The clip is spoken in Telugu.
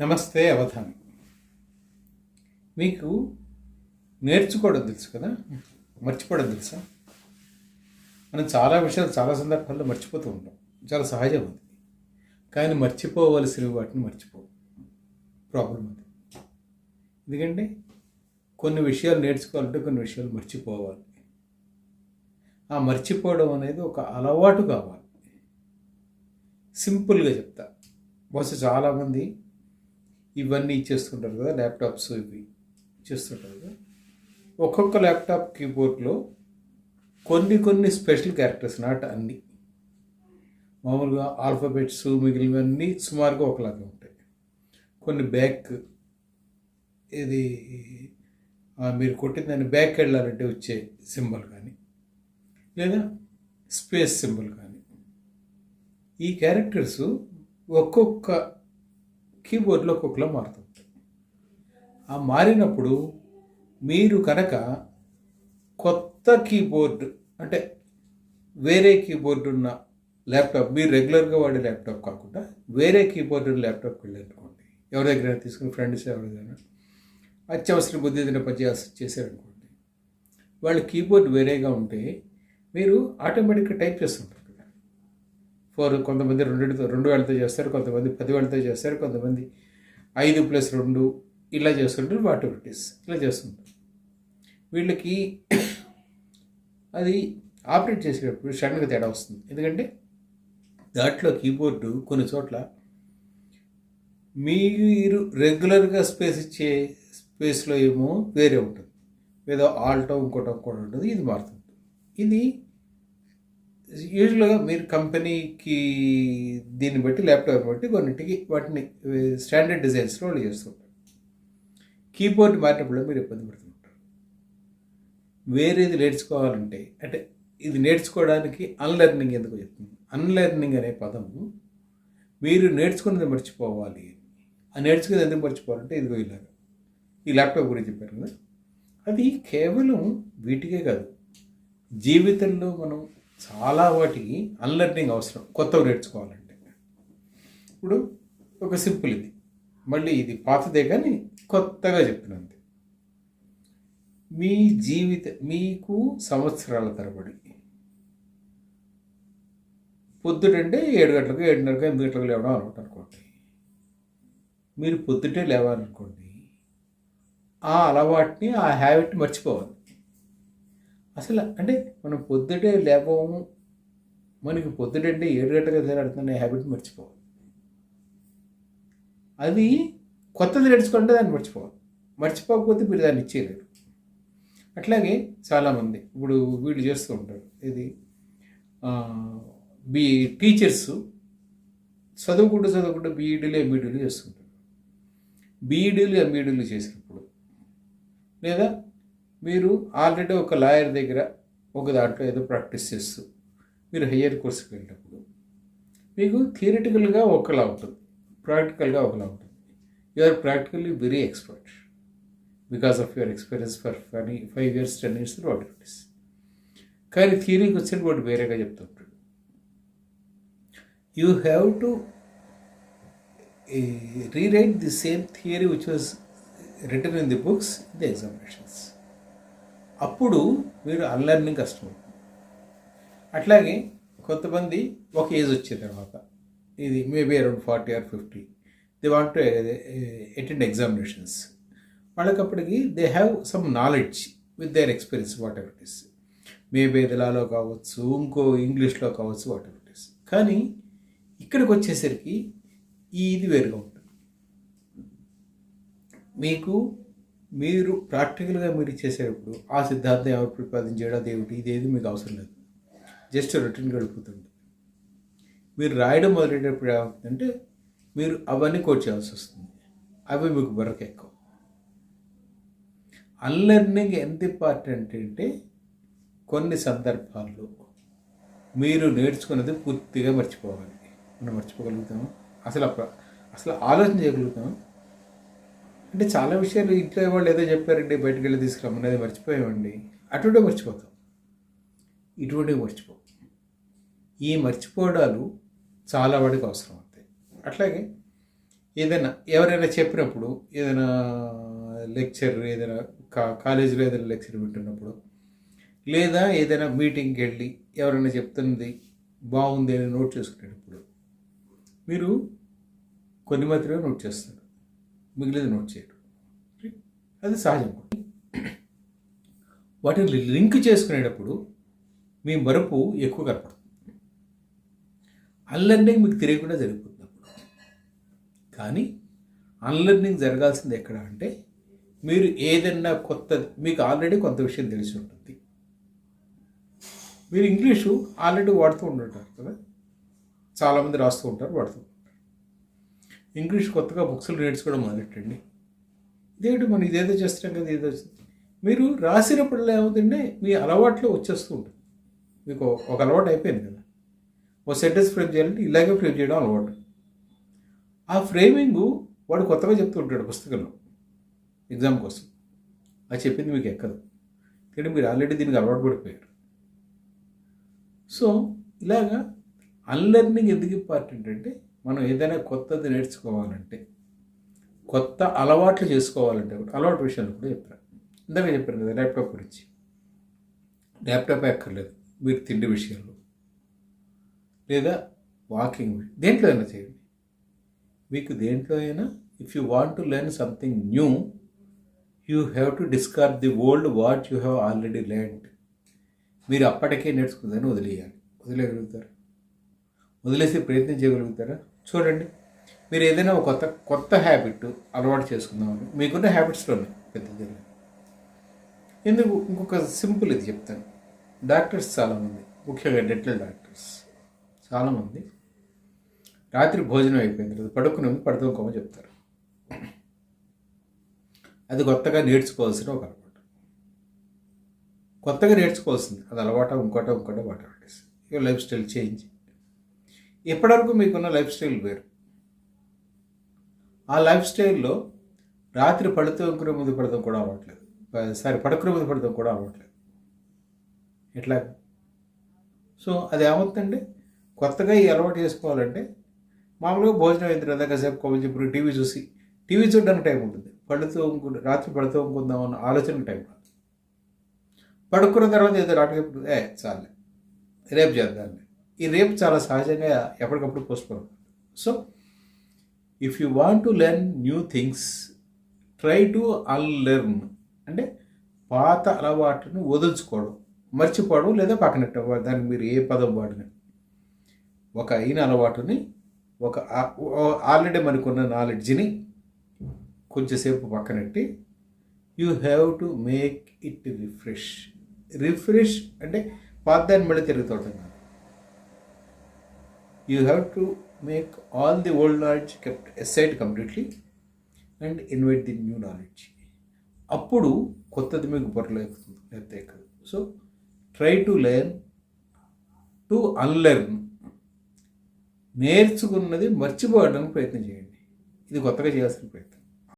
నమస్తే అవధాని. మీకు నేర్చుకోవడం తెలుసు కదా? మర్చిపోవడం తెలుసా? మనం చాలా విషయాలు చాలా సందర్భాల్లో మర్చిపోతూ ఉంటాం. చాలా సహజం అది. కానీ మర్చిపోవలసిన వాటిని మర్చిపో ప్రాబ్లం అది. ఎందుకంటే కొన్ని విషయాలు నేర్చుకోవాలంటే కొన్ని విషయాలు మర్చిపోవాలి. ఆ మర్చిపోవడం అనేది ఒక అలవాటు కావాలి. సింపుల్గా చెప్తా. బహుశా చాలామంది ఇవన్నీ ఇచ్చేస్తుంటారు కదా ల్యాప్టాప్స్ ఇవి ఇచ్చేస్తుంటారు కదా. ఒక్కొక్క ల్యాప్టాప్ కీబోర్డ్లో కొన్ని కొన్ని స్పెషల్ క్యారెక్టర్స్ నాట్ అన్ని. మామూలుగా ఆల్ఫాబెట్స్ మిగిలినవన్నీ సుమారుగా ఒకలాగా ఉంటాయి. కొన్ని బ్యాక్ ఇది మీరు కొట్టిన దాన్ని బ్యాక్ వెళ్ళాలంటే వచ్చే సింబల్ కానీ లేదా స్పేస్ సింబల్ కానీ. ఈ క్యారెక్టర్స్ ఒక్కొక్క కీబోర్డ్లో ఒక్కొక్కలా మారుతుంది ఆ మారినప్పుడు మీరు కనుక కొత్త కీబోర్డ్ అంటే వేరే కీబోర్డ్ ఉన్న ల్యాప్టాప్ మీరు రెగ్యులర్గా వాడే ల్యాప్టాప్ కాకుండా వేరే కీబోర్డ్ ఉన్న ల్యాప్టాప్కి వెళ్ళారనుకోండి. ఎవరి దగ్గర తీసుకుని ఫ్రెండ్స్ ఎవరిదైనా అత్యవసర బుద్ధి ఏదైనా పని చేశారనుకోండి వాళ్ళ కీబోర్డ్ వేరేగా ఉంటే మీరు ఆటోమేటిక్గా టైప్ చేస్తుంటారు. ఫోర్ కొంతమంది రెండు రెండు వేలతో చేస్తారు కొంతమంది పది వేలతో చేస్తారు కొంతమంది ఐదు ప్లస్ రెండు ఇలా చేస్తుంటారు ఆటోమేటిక్స్ ఇలా చేస్తుంటారు. వీళ్ళకి అది ఆపరేట్ చేసేటప్పుడు సడన్గా తేడా వస్తుంది. ఎందుకంటే దాంట్లో కీబోర్డు కొన్ని చోట్ల మీరు రెగ్యులర్గా స్పేస్ ఇచ్చే స్పేస్లో ఏమో వేరే ఉంటుంది. ఏదో ఆల్టో ఇంకోటో కూడా ఉంటుంది. ఇది మారుతుంది. ఇది యూజువల్గా మీరు కంపెనీకి దీన్ని బట్టి ల్యాప్టాప్ బట్టి కొన్నింటికి వాటిని స్టాండర్డ్ డిజైన్స్లో వాళ్ళు చేస్తుంటారు కీబోర్డ్ మారినప్పుడు మీరు ఇబ్బంది పడుతుంటారు. వేరేది నేర్చుకోవాలంటే అంటే ఇది నేర్చుకోవడానికి అన్లెర్నింగ్ ఎందుకు చెప్తుంది? అన్లెర్నింగ్ అనే పదము మీరు నేర్చుకున్నది మర్చిపోవాలి. ఆ నేర్చుకున్నది ఎందుకు మర్చిపోవాలంటే ఇదిగో ఇలాగా. ఈ ల్యాప్టాప్ గురించి చెప్పారు కదా. అది కేవలం వీటికే కాదు. జీవితంలో మనం చాలా వాటికి అన్లెర్నింగ్ అవసరం. కొత్తవి నేర్చుకోవాలంటే. ఇప్పుడు ఒక సింపుల్ ఇది. మళ్ళీ ఇది పాతదే కానీ కొత్తగా చెప్తున్నాను మీ జీవిత మీకు సంవత్సరాల తరబడి. పొద్దుటంటే ఏడు గంటలకు ఏడున్నరకు ఎనిమిది గంటలకు లేవడం అలవాటు అనుకోండి. మీరు పొద్దుటే లేవాలనుకోండి ఆ అలవాటుని ఆ హ్యాబిట్ మర్చిపోవాలి అసలు అంటే మనం పొద్దుటే లేవము మనకి పొద్దుటంటే ఏడు గంటలకు తేలాడుతున్న హ్యాబిట్ మర్చిపోవాలి. అది కొత్తది నేర్చుకుంటే దాన్ని మర్చిపోవాలి. మర్చిపోకపోతే మీరు దాన్ని ఇచ్చేయలేరు. అట్లాగే చాలామంది ఇప్పుడు వీళ్ళు చేస్తూ ఉంటారు. ఇది బీ టీచర్స్ చదువుకుంటూ చదువుకుంటూ బీఈడీలు ఎంఈడీలు చేస్తుంటారు బీఈడీలు ఎంఈడీలు చేసినప్పుడు లేదా మీరు ఆల్రెడీ ఒక లాయర్ దగ్గర ఒక దాంట్లో ఏదో ప్రాక్టీస్ చేస్తూ మీరు హయ్యర్ కోర్సుకి వెళ్ళినప్పుడు మీకు థియరిటికల్గా ఒకలా ఉంటుంది ప్రాక్టికల్గా ఒకలా ఉంటుంది. You are practically very expert because of your experience for five five years ten years what it is కానీ థియరీకి వచ్చిన వాడు వేరేగా చెప్తుంటాడు. You have to rewrite the same theory which was written in the books in the examinations అప్పుడు మీరు అన్లర్నింగ్ కష్టమవుతుంది అట్లాగే కొంతమంది ఒక ఏజ్ వచ్చిన తర్వాత ఇది maybe around forty or fifty they want attend examinations వాళ్ళకి అప్పటికి they have some knowledge with their experience whatever it is maybe ఎదిలాలో కావచ్చు ఇంకో ఇంగ్లీష్లో కావచ్చు వాట్ ఎవర్ ఇట్ ఇస్ కానీ ఇక్కడికి వచ్చేసరికి ఈ ఇది వేరుగా ఉంటుంది. మీకు మీరు ప్రాక్టికల్గా మీరు చేసేటప్పుడు ఆ సిద్ధాంతం ఎవరు ప్రతిపాదించాడో దేవుటి ఇదేది మీకు అవసరం లేదు. జస్ట్ రొటీన్ గడుపుతుంది మీరు రాయడం మొదలెటప్పుడు ఏమవుతుందంటే మీరు అవన్నీ కోట్ చేయాల్సి వస్తుంది. అవి మీకు బుర్రకు ఎక్కువ. అన్లెర్నింగ్ ఎంత ఇంపార్టెంట్ అంటే కొన్ని సందర్భాల్లో మీరు నేర్చుకున్నది పూర్తిగా మర్చిపోవాలి. మనం మర్చిపోగలుగుతాము? అసలు అసలు ఆలోచన చేయగలుగుతాము? అంటే చాలా విషయాలు ఇంట్లో వాళ్ళు ఏదో చెప్పారండి బయటకు వెళ్ళి అది మర్చిపోయామండి. అటువంటి మర్చిపోతాం. ఇటువంటివి మర్చిపో. ఈ మర్చిపోవడాలు చాలా వాడికి అవసరం అవుతాయి అట్లాగే ఏదైనా ఎవరైనా చెప్పినప్పుడు ఏదైనా లెక్చర్ ఏదైనా కా కాలేజీలో ఏదైనా లెక్చర్ వింటున్నప్పుడు లేదా ఏదైనా మీటింగ్కి వెళ్ళి ఎవరైనా చెప్తున్నది బాగుంది అని నోట్ చేసుకునేటప్పుడు మీరు కొన్ని మాత్రమే నోట్ చేస్తారు. మిగిలింది నోట్ చేయడం అది సహజం వాటిని లింక్ చేసుకునేటప్పుడు మీ మరుపు ఎక్కువ కనపడుతుంది. అన్లర్నింగ్ మీకు తెలియకుండా జరిగిపోతుంది అప్పుడు. కానీ అన్లర్నింగ్ జరగాల్సింది ఎక్కడ అంటే మీరు ఏదైనా కొత్త మీకు ఆల్రెడీ కొంత విషయం తెలిసి ఉంటుంది. మీరు ఇంగ్లీషు ఆల్రెడీ వాడుతూ ఉంటుంటారు కదా? చాలామంది రాస్తూ ఉంటారు వాడుతూ ఉంటారు. ఇంగ్లీష్ కొత్తగా బుక్స్లు నేర్చుకోవడం మొదలెట్టండి. ఇదేంటి మనం ఇదేదో చేస్తున్నాం కదా ఏదో మీరు రాసినప్పుడల్లా ఏమవుతుందంటే మీ అలవాట్లో వచ్చేస్తూ ఉంటుంది. మీకు ఒక అలవాటు అయిపోయింది కదా. ఒక సెంటెన్స్ ఫ్రేమ్ చేయాలంటే ఇలాగే ఫ్రేమ్ చేయడం అలవాటు. ఆ ఫ్రేమింగ్ వాడు కొత్తగా చెప్తూ ఉంటాడు పుస్తకంలో ఎగ్జామ్ కోసం. అది చెప్పింది మీకు ఎక్కదు. కానీ మీరు ఆల్రెడీ దీనికి అలవాటు పడిపోయారు. సో ఇలాగా అన్లెర్నింగ్ ఎందుకు ఇంపార్టెంట్ అంటే మనం ఏదైనా కొత్తది నేర్చుకోవాలంటే కొత్త అలవాట్లు చేసుకోవాలంటే కూడా అలవాటు విషయాలు కూడా చెప్పాను ఇందాక చెప్పాను కదా ల్యాప్టాప్ గురించి. ల్యాప్టాప్ ఎక్కర్లేదు మీరు తిండి విషయంలో. లేదా వాకింగ్ దేంట్లో అయినా చేయండి. మీకు దేంట్లో అయినా if you want to learn something new you have to discard the old what you have already learned మీరు అప్పటికే నేర్చుకుందని వదిలేయాలి. వదిలేయగలుగుతారు. వదిలేసే ప్రయత్నం చేయగలుగుతారా? చూడండి. మీరు ఏదైనా ఒక కొత్త కొత్త హ్యాబిట్ అలవాటు చేసుకుందామని మీకున్న హ్యాబిట్స్లోనే పెద్దది ఎందుకు ఇంకొక సింపుల్ ఇది చెప్తాను. డాక్టర్స్ చాలామంది ముఖ్యంగా డెంటల్ డాక్టర్స్ చాలామంది రాత్రి భోజనం అయిపోయింది తర్వాత పడుకునే ఉంది పడుకోమని చెప్తారు. అది కొత్తగా నేర్చుకోవాల్సిన ఒక అలవాటు. కొత్తగా నేర్చుకోవాల్సింది అది అలవాట ఇంకోట ఇంకోట వాటర్ ఇక లైఫ్ స్టైల్ చేంజ్ ఇప్పటివరకు మీకున్న లైఫ్ స్టైల్ వేరు. ఆ లైఫ్ స్టైల్లో రాత్రి పడుతూ ఇంకునే ముందు పడతాం కూడా అవ్వట్లేదు. సారీ పడుకునే ముందు పడతాం కూడా అవ్వట్లేదు. ఎట్లా సో అది ఏమవుతుందంటే కొత్తగా ఈ అలవాటు చేసుకోవాలంటే మామూలుగా భోజనం అయిన తర్వాత కాసేపు కబుర్లు చెప్పి టీవీ చూసి టీవీ చూడడానికి టైం ఉంటుంది. పడుతూ రాత్రి పడుతూ ఉంకుందాం అన్న ఆలోచనకు టైం రాదు. పడుకున్న తర్వాత ఏదో రాటకి ఏ చాలే. రేపు చేద్దాంలే. ఈ రేపు చాలా సహజంగా ఎప్పటికప్పుడు postpone so if you want to learn new things try to unlearn అంటే పాత అలవాటును వదులుచుకోవడం మర్చిపోవడం లేదా పక్కనెట్టడం దానికి మీరు ఏ పదం వాడిన. ఒక అయిన అలవాటుని ఒక ఆల్రెడీ మనకున్న నాలెడ్జ్ని కొంచెంసేపు పక్కనెట్టి you have to make it refresh refresh అంటే పాత దాన్ని మళ్ళీ తిరుగుతుంటాం you have to make all the old knowledge kept aside completely and invite the new knowledge అప్పుడు కొత్తది మీకు బొట్టలేకుతుంది లేకపోతే ఎక్కదు so try to learn to unlearn నేర్చుకున్నది మర్చిపోవడానికి ప్రయత్నం చేయండి. ఇది కొత్తగా చేయాల్సిన ప్రయత్నం.